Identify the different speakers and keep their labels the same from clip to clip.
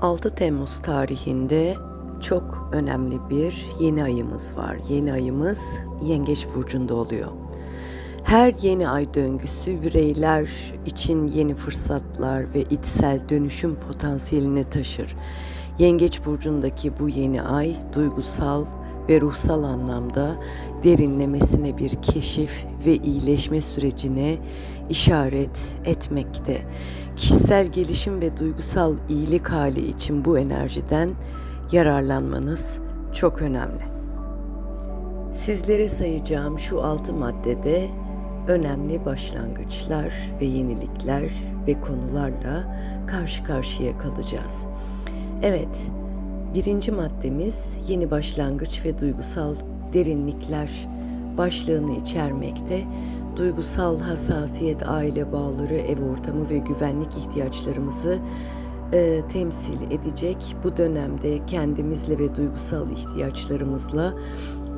Speaker 1: ...6 Temmuz tarihinde çok önemli bir yeni ayımız var. Yeni ayımız Yengeç Burcu'nda oluyor. Her yeni ay döngüsü bireyler için yeni fırsatlar ve içsel dönüşüm potansiyelini taşır. Yengeç burcundaki bu yeni ay duygusal ve ruhsal anlamda derinlemesine bir keşif ve iyileşme sürecine işaret etmekte. Kişisel gelişim ve duygusal iyilik hali için bu enerjiden yararlanmanız çok önemli. Sizlere sayacağım şu altı maddede önemli başlangıçlar ve yenilikler ve konularla karşı karşıya kalacağız. Evet, birinci maddemiz yeni başlangıç ve duygusal derinlikler başlığını içermekte. Duygusal hassasiyet, aile bağları, ev ortamı ve güvenlik ihtiyaçlarımızı e, temsil edecek. Bu dönemde kendimizle ve duygusal ihtiyaçlarımızla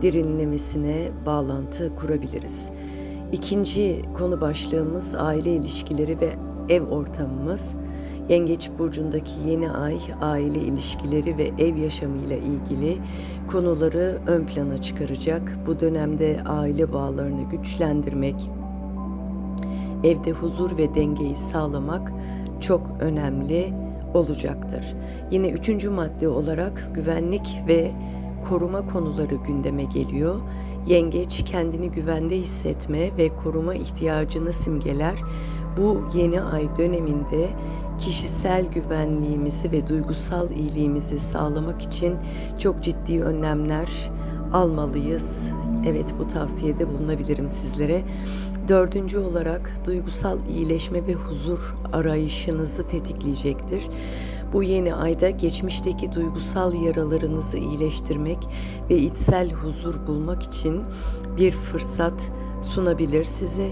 Speaker 1: derinlemesine bağlantı kurabiliriz. İkinci konu başlığımız aile ilişkileri ve ev ortamımız. Yengeç burcundaki yeni ay aile ilişkileri ve ev yaşamıyla ilgili konuları ön plana çıkaracak. Bu dönemde aile bağlarını güçlendirmek, evde huzur ve dengeyi sağlamak çok önemli olacaktır. Yine üçüncü madde olarak güvenlik ve koruma konuları gündeme geliyor. Yengeç kendini güvende hissetme ve koruma ihtiyacını simgeler. Bu yeni ay döneminde kişisel güvenliğimizi ve duygusal iyiliğimizi sağlamak için çok ciddi önlemler almalıyız. Evet bu tavsiyede bulunabilirim sizlere. Dördüncü olarak duygusal iyileşme ve huzur arayışınızı tetikleyecektir. Bu yeni ayda geçmişteki duygusal yaralarınızı iyileştirmek ve içsel huzur bulmak için bir fırsat sunabilir size.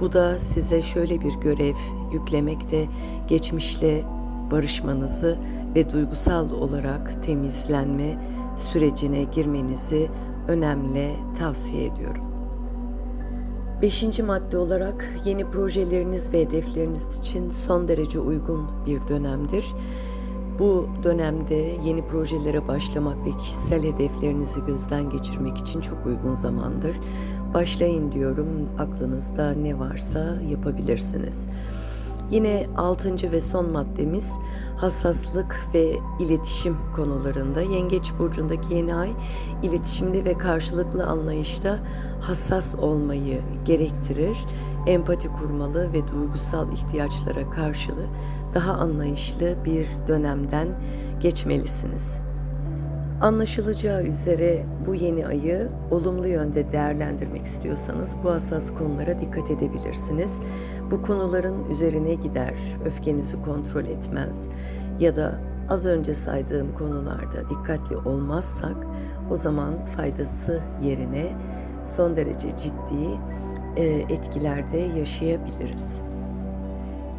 Speaker 1: Bu da size şöyle bir görev yüklemekte geçmişle barışmanızı ve duygusal olarak temizlenme sürecine girmenizi önemli tavsiye ediyorum. Beşinci madde olarak yeni projeleriniz ve hedefleriniz için son derece uygun bir dönemdir. Bu dönemde yeni projelere başlamak ve kişisel hedeflerinizi gözden geçirmek için çok uygun zamandır. Başlayın diyorum. Aklınızda ne varsa yapabilirsiniz. Yine altıncı ve son maddemiz hassaslık ve iletişim konularında. Yengeç burcundaki yeni ay iletişimde ve karşılıklı anlayışta hassas olmayı gerektirir. Empati kurmalı ve duygusal ihtiyaçlara karşılığı daha anlayışlı bir dönemden geçmelisiniz. Anlaşılacağı üzere bu yeni ayı olumlu yönde değerlendirmek istiyorsanız bu hassas konulara dikkat edebilirsiniz. Bu konuların üzerine gider, öfkenizi kontrol etmez ya da az önce saydığım konularda dikkatli olmazsak o zaman faydası yerine son derece ciddi e, etkilerde yaşayabiliriz.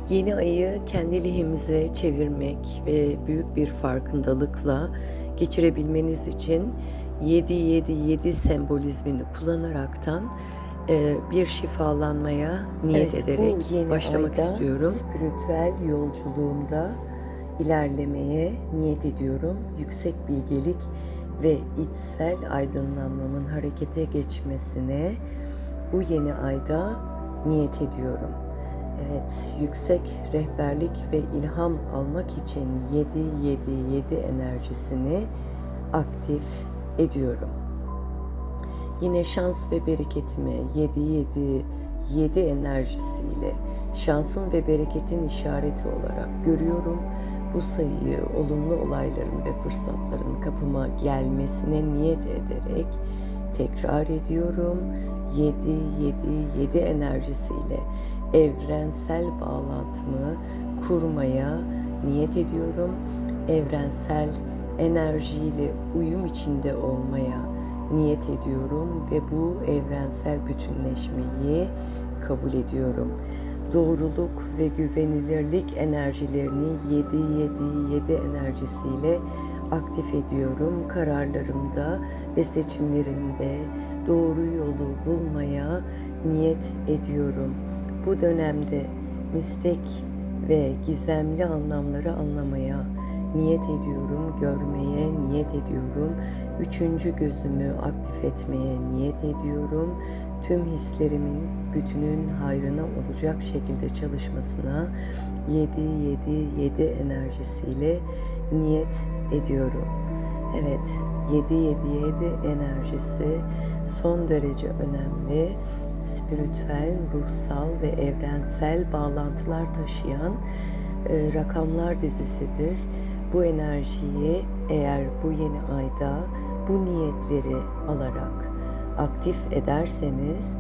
Speaker 1: Yeni ayı kendi lehimize çevirmek ve büyük bir farkındalıkla geçirebilmeniz için 7-7-7 sembolizmini kullanaraktan e, bir şifalanmaya niyet
Speaker 2: Evet, bu
Speaker 1: ederek
Speaker 2: yeni
Speaker 1: başlamak
Speaker 2: ayda
Speaker 1: istiyorum.
Speaker 2: Spiritüel yolculuğumda
Speaker 1: ilerlemeye niyet ediyorum. Yüksek bilgelik ve içsel aydınlanmamın harekete geçmesine bu yeni ayda niyet ediyorum. Evet, yüksek rehberlik ve ilham almak için 7-7-7 enerjisini aktif ediyorum. Yine şans ve bereketimi 7-7-7 enerjisiyle şansın ve bereketin işareti olarak görüyorum. Bu sayıyı olumlu olayların ve fırsatların kapıma gelmesine niyet ederek tekrar ediyorum. 7-7-7 enerjisiyle evrensel bağlantımı kurmaya niyet ediyorum. Evrensel enerjiyle uyum içinde olmaya niyet ediyorum ve bu evrensel bütünleşmeyi kabul ediyorum. doğruluk ve güvenilirlik enerjilerini 7-7-7 enerjisiyle aktif ediyorum. Kararlarımda ve seçimlerimde doğru yolu bulmaya niyet ediyorum. Bu dönemde mistik ve gizemli anlamları anlamaya niyet ediyorum, görmeye niyet ediyorum. Üçüncü gözümü aktif etmeye niyet ediyorum. Tüm hislerimin bütünün hayrına olacak şekilde çalışmasına 7-7-7 enerjisiyle niyet ediyorum. Evet, 7-7-7 enerjisi son derece önemli spiritüel, ruhsal ve evrensel bağlantılar taşıyan e, rakamlar dizisidir. Bu enerjiyi eğer bu yeni ayda bu niyetleri alarak aktif ederseniz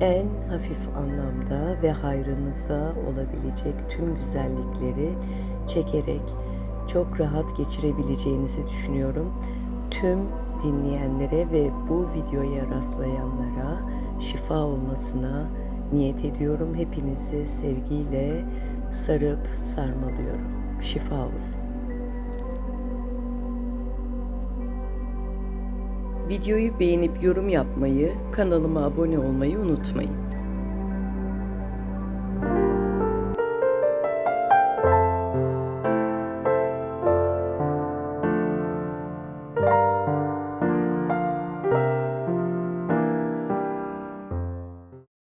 Speaker 1: en hafif anlamda ve hayrınıza olabilecek tüm güzellikleri çekerek çok rahat geçirebileceğinizi düşünüyorum. Tüm dinleyenlere ve bu videoya rastlayanlara şifa olmasına niyet ediyorum. Hepinizi sevgiyle sarıp sarmalıyorum. Şifa olsun.
Speaker 3: Videoyu beğenip yorum yapmayı, kanalıma abone olmayı unutmayın.